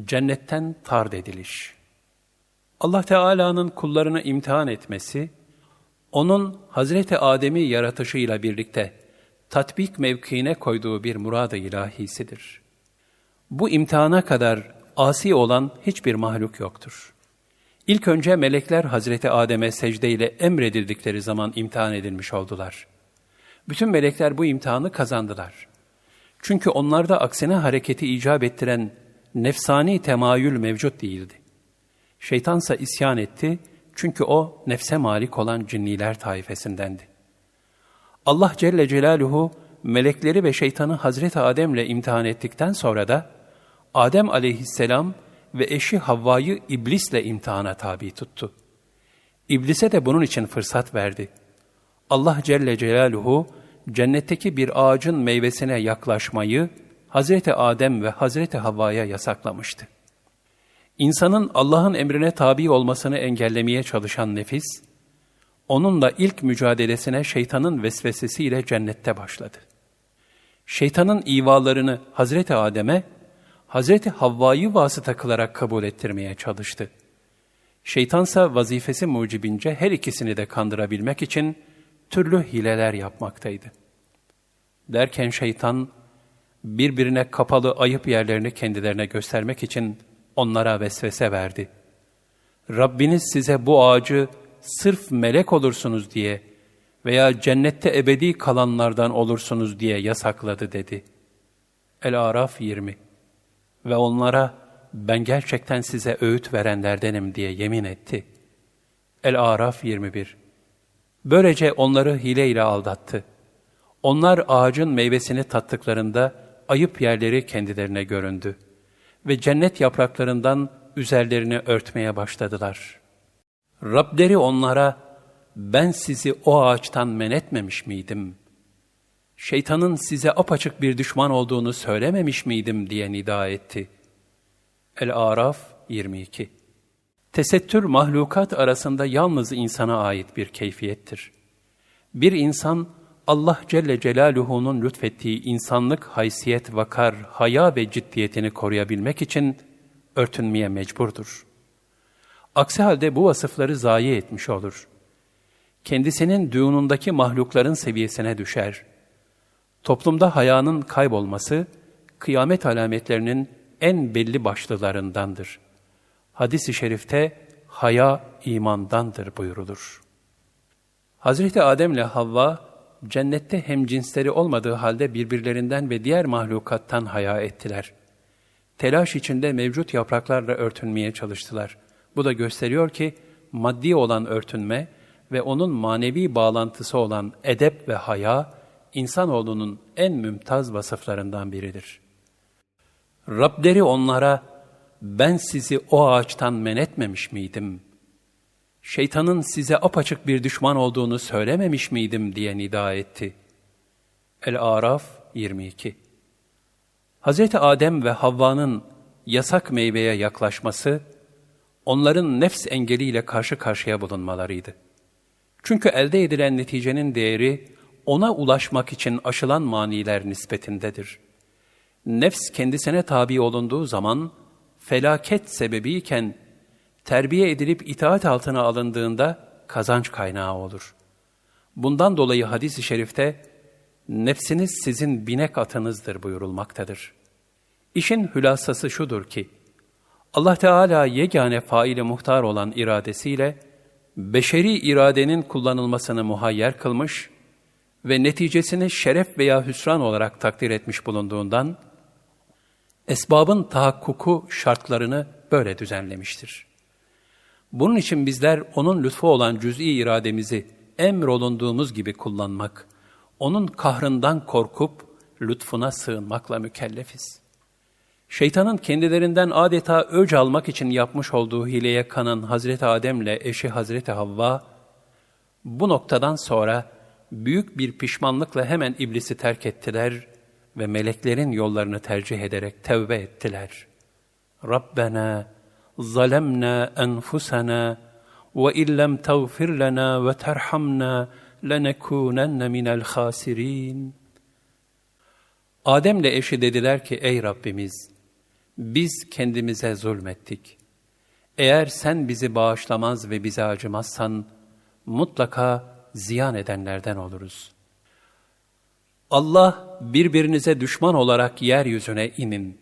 Cennetten tard ediliş. Allah Teala'nın kullarını imtihan etmesi, onun Hazreti Adem'i yaratışıyla birlikte tatbik mevkiine koyduğu bir murad-ı ilahisidir. Bu imtihana kadar asi olan hiçbir mahluk yoktur. İlk önce melekler Hazreti Adem'e secdeyle emredildikleri zaman imtihan edilmiş oldular. Bütün melekler bu imtihanı kazandılar. Çünkü onlarda aksine hareketi icap ettiren nefsani temayül mevcut değildi. Şeytansa isyan etti çünkü o nefse malik olan cinniler taifesindendi. Allah Celle Celaluhu melekleri ve şeytanı Hazreti Adem'le imtihan ettikten sonra da Adem aleyhisselam ve eşi Havva'yı iblisle imtihana tabi tuttu. İblise de bunun için fırsat verdi. Allah Celle Celaluhu cennetteki bir ağacın meyvesine yaklaşmayı Hazreti Adem ve Hazreti Havva'ya yasaklamıştı. İnsanın Allah'ın emrine tabi olmasını engellemeye çalışan nefis, onunla ilk mücadelesine şeytanın vesvesesiyle cennette başladı. Şeytanın ivalarını Hazreti Adem'e, Hazreti Havva'yı vasıta kılarak kabul ettirmeye çalıştı. Şeytansa vazifesi mucibince her ikisini de kandırabilmek için türlü hileler yapmaktaydı. Derken şeytan, birbirine kapalı ayıp yerlerini kendilerine göstermek için onlara vesvese verdi. Rabbiniz size bu ağacı sırf melek olursunuz diye veya cennette ebedi kalanlardan olursunuz diye yasakladı dedi. El-Araf 20 Ve onlara ben gerçekten size öğüt verenlerdenim diye yemin etti. El-Araf 21 Böylece onları hileyle aldattı. Onlar ağacın meyvesini tattıklarında ayıp yerleri kendilerine göründü ve cennet yapraklarından üzerlerini örtmeye başladılar. Rableri onlara, ben sizi o ağaçtan men etmemiş miydim? Şeytanın size apaçık bir düşman olduğunu söylememiş miydim diye nida etti. El-Araf 22 Tesettür mahlukat arasında yalnız insana ait bir keyfiyettir. Bir insan, Allah Celle Celaluhu'nun lütfettiği insanlık haysiyet, vakar, haya ve ciddiyetini koruyabilmek için örtünmeye mecburdur. Aksi halde bu vasıfları zayi etmiş olur. Kendisinin düğünundaki mahlukların seviyesine düşer. Toplumda hayanın kaybolması, kıyamet alametlerinin en belli başlılarındandır. Hadis-i şerifte haya imandandır buyurulur. Hazreti Adem ile Havva cennette hem cinsleri olmadığı halde birbirlerinden ve diğer mahlukattan haya ettiler. Telaş içinde mevcut yapraklarla örtünmeye çalıştılar. Bu da gösteriyor ki maddi olan örtünme ve onun manevi bağlantısı olan edep ve haya, insanoğlunun en mümtaz vasıflarından biridir. Rableri onlara, ben sizi o ağaçtan men etmemiş miydim?'' Şeytanın size apaçık bir düşman olduğunu söylememiş miydim diye nida etti. El-Araf 22 Hz. Adem ve Havva'nın yasak meyveye yaklaşması, onların nefs engeliyle karşı karşıya bulunmalarıydı. Çünkü elde edilen neticenin değeri, ona ulaşmak için aşılan maniler nispetindedir. Nefs kendisine tabi olunduğu zaman, felaket sebebiyken terbiye edilip itaat altına alındığında kazanç kaynağı olur. Bundan dolayı hadis-i şerifte nefsiniz sizin binek atınızdır buyurulmaktadır. İşin hülasası şudur ki, Allah Teala yegane faili muhtar olan iradesiyle, beşeri iradenin kullanılmasını muhayyer kılmış ve neticesini şeref veya hüsran olarak takdir etmiş bulunduğundan, esbabın tahakkuku şartlarını böyle düzenlemiştir. Bunun için bizler onun lütfu olan cüz'i irademizi emrolunduğumuz gibi kullanmak, onun kahrından korkup lütfuna sığınmakla mükellefiz. Şeytanın kendilerinden adeta öc almak için yapmış olduğu hileye kanan Hazreti Adem'le eşi Hazreti Havva, bu noktadan sonra büyük bir pişmanlıkla hemen iblisi terk ettiler ve meleklerin yollarını tercih ederek tevbe ettiler. Rabbena ظلمنا أنفسنا وإن لم تغفر لنا وترحمنا لنكونن من الخاسرين Adem'le eşi dediler ki ey Rabbimiz biz kendimize zulmettik. Eğer sen bizi bağışlamaz ve bize acımazsan, mutlaka ziyan edenlerden oluruz. Allah birbirinize düşman olarak yeryüzüne inin.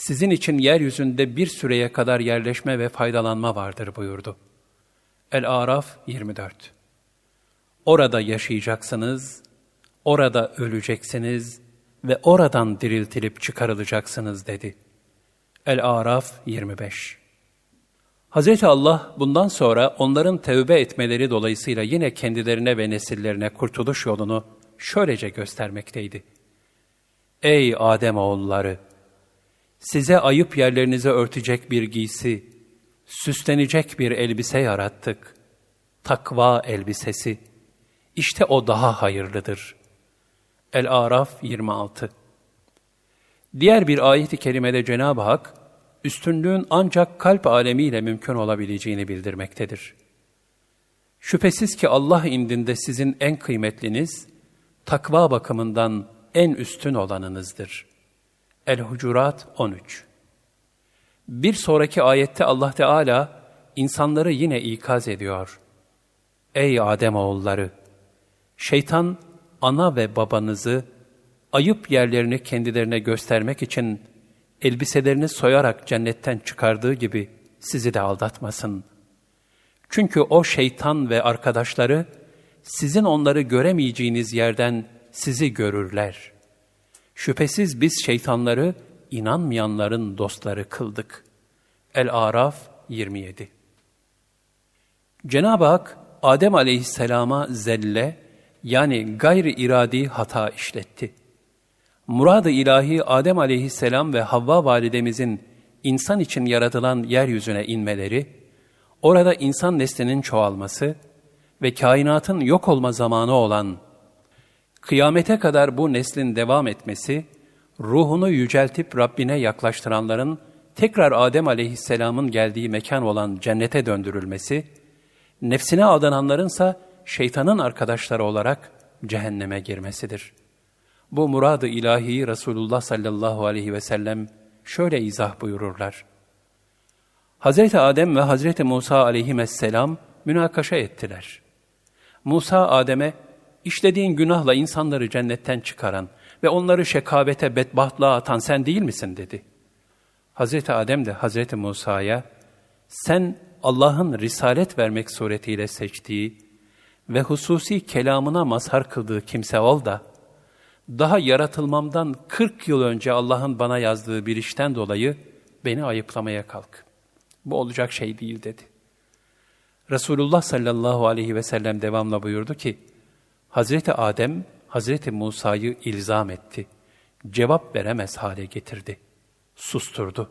Sizin için yeryüzünde bir süreye kadar yerleşme ve faydalanma vardır buyurdu. El-Araf 24 Orada yaşayacaksınız, orada öleceksiniz ve oradan diriltilip çıkarılacaksınız dedi. El-Araf 25 Hz. Allah bundan sonra onların tevbe etmeleri dolayısıyla yine kendilerine ve nesillerine kurtuluş yolunu şöylece göstermekteydi. Ey Adem oğulları! Size ayıp yerlerinizi örtecek bir giysi, süslenecek bir elbise yarattık. Takva elbisesi. İşte o daha hayırlıdır. El-Araf 26 Diğer bir ayet-i kerimede Cenab-ı Hak, üstünlüğün ancak kalp alemiyle mümkün olabileceğini bildirmektedir. Şüphesiz ki Allah indinde sizin en kıymetliniz, takva bakımından en üstün olanınızdır. El-Hucurat 13 Bir sonraki ayette Allah Teala insanları yine ikaz ediyor. Ey Adem oğulları! Şeytan ana ve babanızı ayıp yerlerini kendilerine göstermek için elbiselerini soyarak cennetten çıkardığı gibi sizi de aldatmasın. Çünkü o şeytan ve arkadaşları sizin onları göremeyeceğiniz yerden sizi görürler. Şüphesiz biz şeytanları inanmayanların dostları kıldık. El-Araf 27 Cenab-ı Hak Adem aleyhisselama zelle yani gayri iradi hata işletti. Murad-ı ilahi Adem aleyhisselam ve Havva validemizin insan için yaratılan yeryüzüne inmeleri, orada insan neslinin çoğalması ve kainatın yok olma zamanı olan kıyamete kadar bu neslin devam etmesi, ruhunu yüceltip Rabbine yaklaştıranların tekrar Adem aleyhisselamın geldiği mekan olan cennete döndürülmesi, nefsine adananlarınsa şeytanın arkadaşları olarak cehenneme girmesidir.'' Bu muradı ilahi Resulullah sallallahu aleyhi ve sellem şöyle izah buyururlar. Hazreti Adem ve Hazreti Musa aleyhisselam münakaşa ettiler. Musa Adem'e işlediğin günahla insanları cennetten çıkaran ve onları şekavete, bedbahtlığa atan sen değil misin dedi. Hazreti Adem de Hazreti Musa'ya sen Allah'ın risalet vermek suretiyle seçtiği ve hususi kelamına mazhar kıldığı kimse ol da daha yaratılmamdan 40 yıl önce Allah'ın bana yazdığı bir işten dolayı beni ayıplamaya kalk. Bu olacak şey değil dedi. Resulullah sallallahu aleyhi ve sellem devamla buyurdu ki, Hazreti Adem, Hazreti Musa'yı ilzam etti. Cevap veremez hale getirdi. Susturdu.